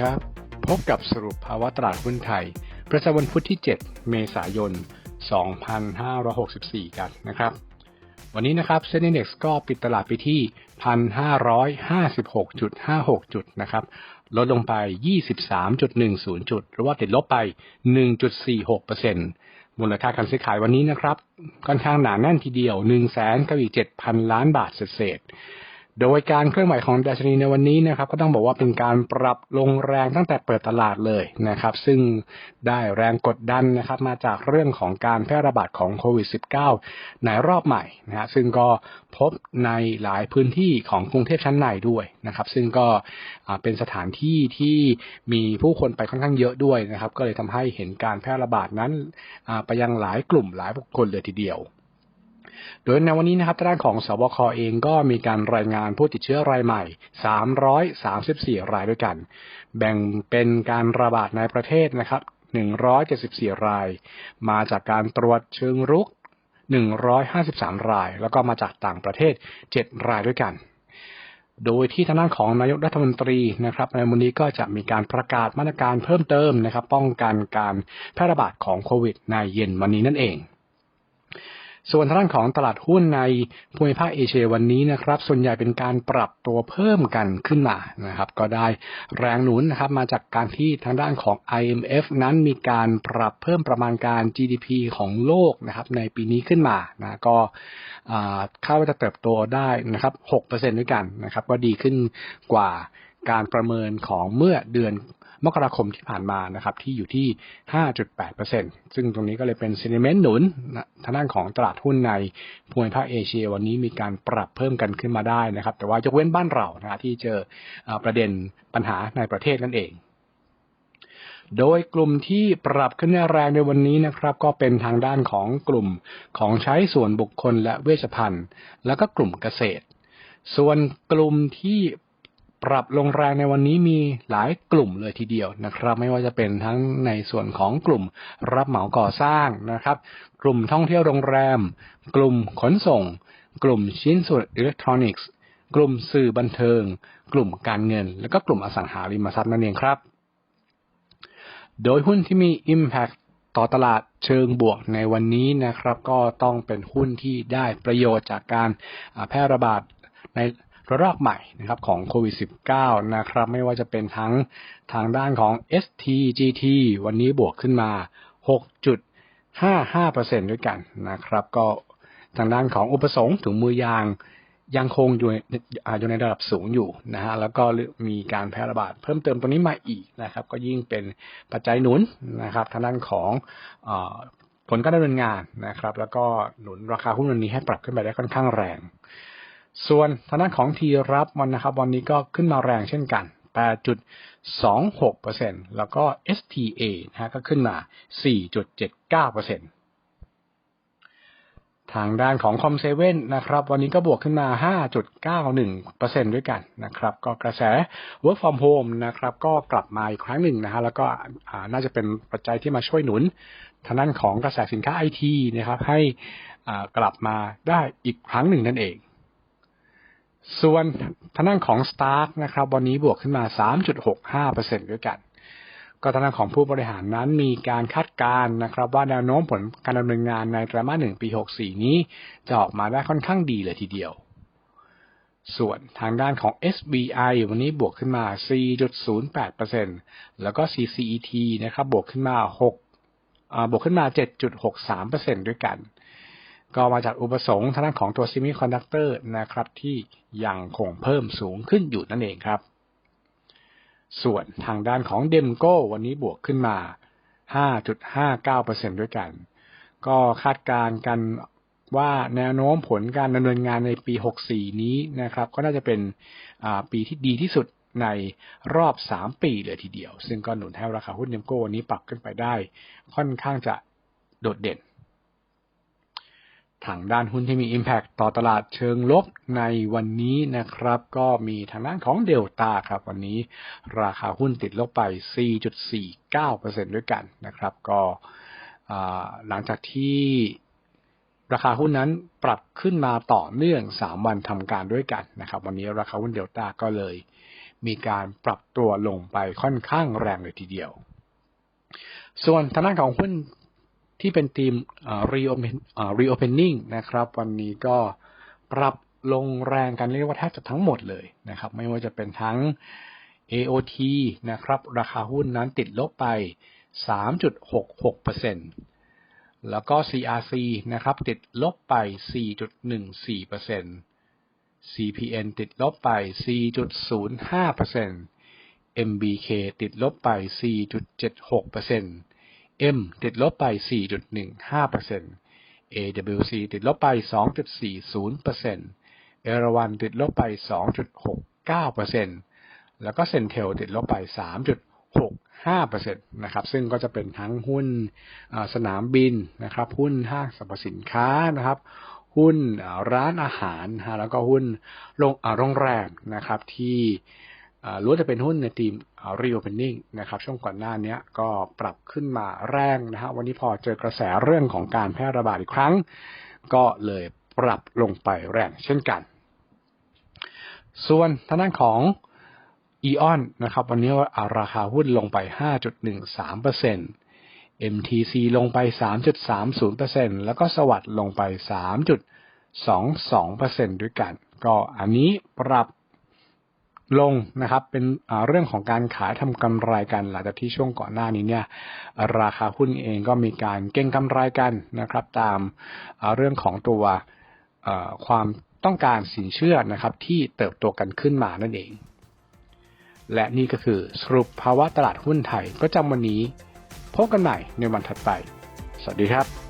ครับ พบกับสรุปภาวะตลาดหุ้นไทย ประจำวันพุธที่ 7 เมษายน 2564 กันนะครับ วันนี้นะครับเซ็นดี x ก็ปิดตลาดไปที่ 1,556.56 จุดนะครับ ลดลงไป 23.10 จุด หรือว่าติดลบไป 1.46%มูลค่าการซื้อขายวันนี้นะครับ ค่อนข้างหนาแน่นทีเดียว1 9 7 0 0 0 ล้านบาทเศษ โดยการเคลื่อนไหวของดัชนีในวันนี้นะครับก็ต้องบอกว่าเป็นการปรับลงแรงตั้งแต่เปิดตลาดเลยนะครับ ซึ่งได้แรงกดดันนะครับมาจากเรื่องของการแพร่ระบาดของโควิด -19 ในรอบใหม่นะฮะซึ่งก็พบในหลายพื้นที่ของกรุงเทพชั้นในด้วยนะครับ ซึ่งก็เป็นสถานที่ที่มีผู้คนไปค่อนข้างเยอะด้วยนะครับ ก็เลยทำให้เห็นการแพร่ระบาดนั้นไปยังหลายกลุ่มหลายบุคคลเลยทีเดียว โดยในวันนี้นะครับด้านของสบคเองก็มีการรายงานผู้ติดเชื้อรายใหม่ 334 รายด้วยกัน แบ่งเป็นการระบาดในประเทศนะครับ 174 ราย มาจากการตรวจเชิงรุก 153 ราย แล้วก็มาจากต่างประเทศ 7 รายด้วยกันโดยที่ทางด้านของนายกรัฐมนตรีนะครับในวันนี้ก็จะมีการประกาศมาตรการเพิ่มเติมนะครับ ป้องกันการแพร่ระบาดของโควิดในเย็นวันนี้นั่นเอง ส่วนทางด้านของตลาดหุ้นในภูมิภาคเอเชียวันนี้นะครับ ส่วนใหญ่เป็นการปรับตัวเพิ่มกันขึ้นมานะครับ ก็ได้แรงหนุนนะครับมาจากการที่ทางด้านของ IMF นั้นมีการปรับเพิ่มประมาณการ GDP ของโลกนะครับ ในปีนี้ขึ้นมานะก็คาดว่าจะเติบโตได้นะครับ6%ด้วยกันนะครับ ก็ดีขึ้นกว่าการประเมินของเมื่อเดือน มกราคมที่ผ่านมานะครับที่อยู่ที่ 5.8%ซึ่งตรงนี้ก็เลยเป็นซีนิเมนต์หนุนทางด้านของตลาดหุ้นในภูมิภาคเอเชีย วันนี้มีการปรับเพิ่มกันขึ้นมาได้นะครับ แต่ว่ายกเว้นบ้านเรานะที่เจอประเด็นปัญหาในประเทศนั่นเองโดยกลุ่มที่ปรับขึ้นแรงในวันนี้นะครับ ก็เป็นทางด้านของกลุ่มของใช้ส่วนบุคคลและเวชภัณฑ์ แล้วก็กลุ่มเกษตร ส่วนกลุ่มที่ ปรับลงแรงในวันนี้มีหลายกลุ่มเลยทีเดียวนะครับ ไม่ว่าจะเป็นทั้งในส่วนของกลุ่มรับเหมาก่อสร้างนะครับ กลุ่มท่องเที่ยวโรงแรม กลุ่มขนส่ง กลุ่มชิ้นส่วนอิเล็กทรอนิกส์ กลุ่มสื่อบันเทิง กลุ่มการเงิน และก็กลุ่มอสังหาริมทรัพย์นั่นเองครับ โดยหุ้นที่มี Impact ต่อตลาดเชิงบวกในวันนี้นะครับ ก็ต้องเป็นหุ้นที่ได้ประโยชน์จากการแพร่ระบาดใน ระลอกใหม่นะครับของโควิด -19 นะครับ ไม่ว่าจะเป็นทั้งทางด้านของ STGT วันนี้บวกขึ้นมา 6.55%ด้วยกันนะครับ ก็ทางด้านของอุปสงค์ถุงมือยางยังคงอยู่อยู่ในระดับสูงอยู่นะฮะแล้วก็มีการแพร่ระบาดเพิ่มเติมตัวนี้มาอีกนะครับ ก็ยิ่งเป็นปัจจัยหนุนนะครับทางด้านของผลการดำเนินงานนะครับ แล้วก็หนุนราคาหุ้นวันนี้ให้ปรับขึ้นไปได้ค่อนข้างแรง ส่วนทางด้านของทีรับมันนะครับ วันนี้ก็ขึ้นมาแรงเช่นกัน 8.26%แล้วก็ STA นะฮะก็ขึ้นมา 4.79%ทางด้านของคอมเซเว่นนะครับ วันนี้ก็บวกขึ้นมา 5.91%ด้วยกันนะครับ ก็กระแส work from home นะครับ ก็กลับมาอีกครั้งหนึ่งนะฮะแล้วก็น่าจะเป็นปัจจัยที่มาช่วยหนุน ทางด้านของกระแสสินค้าไอทีนะครับ ให้กลับมาได้อีกครั้งหนึ่งนั่นเอง ส่วนทางด้านของ Stark นะครับ วันนี้บวกขึ้นมา 3.65%ด้วยกัน ก็ทางด้านของผู้บริหารนั้นมีการคาดการณ์นะครับ ว่าแนวโน้มผลการดำเนินงานในไตรมาสหนึ่งปี 64 นี้ จะออกมาได้ค่อนข้างดีเลยทีเดียว ส่วนทางด้านของ SBI วันนี้บวกขึ้นมา 4.08%แล้วก็ CCET นะครับบวกขึ้นมา6บวกขึ้นมา 7.63%ด้วยกัน ก็มาจากอุปสงค์ทางด้านของตัวซิมิคอนดักเตอร์นะครับ ที่ยังคงเพิ่มสูงขึ้นอยู่นั่นเองครับ ส่วนทางด้านของเดมโก้วันนี้บวกขึ้นมา 5.59%ด้วยกัน ก็คาดการณ์กันว่าแนวโน้มผลการดำเนินงานในปี 64 นี้นะครับ ก็น่าจะเป็นปีที่ดีที่สุดในรอบ 3 ปีเลยทีเดียว ซึ่งก็หนุนให้ราคาหุ้นเดมโก้วันนี้ปรับขึ้นไปได้ ค่อนข้างจะโดดเด่น ทางด้านหุ้นที่มี Impact ต่อตลาดเชิงลบในวันนี้นะครับ ก็มีทางด้านของเดลต้าครับ วันนี้ราคาหุ้นติดลบไป 4.49%ด้วยกันนะครับ ก็หลังจากที่ราคาหุ้นนั้นปรับขึ้นมาต่อเนื่อง 3 วันทำการด้วยกันนะครับ วันนี้ราคาหุ้นเดลต้าก็เลย มีการปรับตัวลงไปค่อนข้างแรงเลยทีเดียว ส่วนทางด้านของหุ้น ที่เป็นทีมเอ่อ reopen เอ่อ reopening นะครับ วันนี้ก็ปรับลงแรงกันเรียกว่าแทบจะทั้งหมดเลยนะครับ ไม่ว่าจะเป็นทั้ง AOT นะครับ ราคาหุ้นนั้นติดลบไป 3.66%แล้วก็ CRC นะครับ ติดลบไป 4.14% CPN ติดลบไป 4.05% MBK ติดลบไป 4.76% M ติดลบไป 4.15% AWC ติดลบไป 2.40%เอราวันติดลบไป 2.69%แล้วก็เซนเทลติดลบไป 3.65%นะครับ ซึ่งก็จะเป็นทั้งหุ้นสนามบินนะครับ หุ้นห้างสรรพสินค้านะครับ หุ้นร้านอาหารฮะแล้วก็หุ้นโรงงแรมนะครับที่ ล้วนจะเป็นหุ้นในทีมอ่า reopening นะครับช่วงก่อนหน้านี้ก็ปรับขึ้นมาแรงนะฮะวันนี้พอเจอกระแสเรื่องของการแพร่ระบาดอีกครั้ง ก็เลยปรับลงไปแรงเช่นกัน ส่วนทางด้านของ e on นะครับวันนี้ราคาหุ้นลงไป 5.13% MTC ลงไป 3.30%แล้วก็สวัสด์ลงไป 3.22%ด้วยกัน ก็อันนี้ปรับ ลงนะครับ เป็นเรื่องของการขายทำกำไรกัน หลังจากที่ช่วงก่อนหน้านี้เนี่ย ราคาหุ้นเองก็มีการเก็งกำไรกันนะครับ ตามเรื่องของตัวความต้องการสินเชื่อนะครับ ที่เติบโตกันขึ้นมานั่นเอง และนี่ก็คือสรุปภาวะตลาดหุ้นไทยประจำวันนี้ พบกันใหม่ในวันถัดไป สวัสดีครับ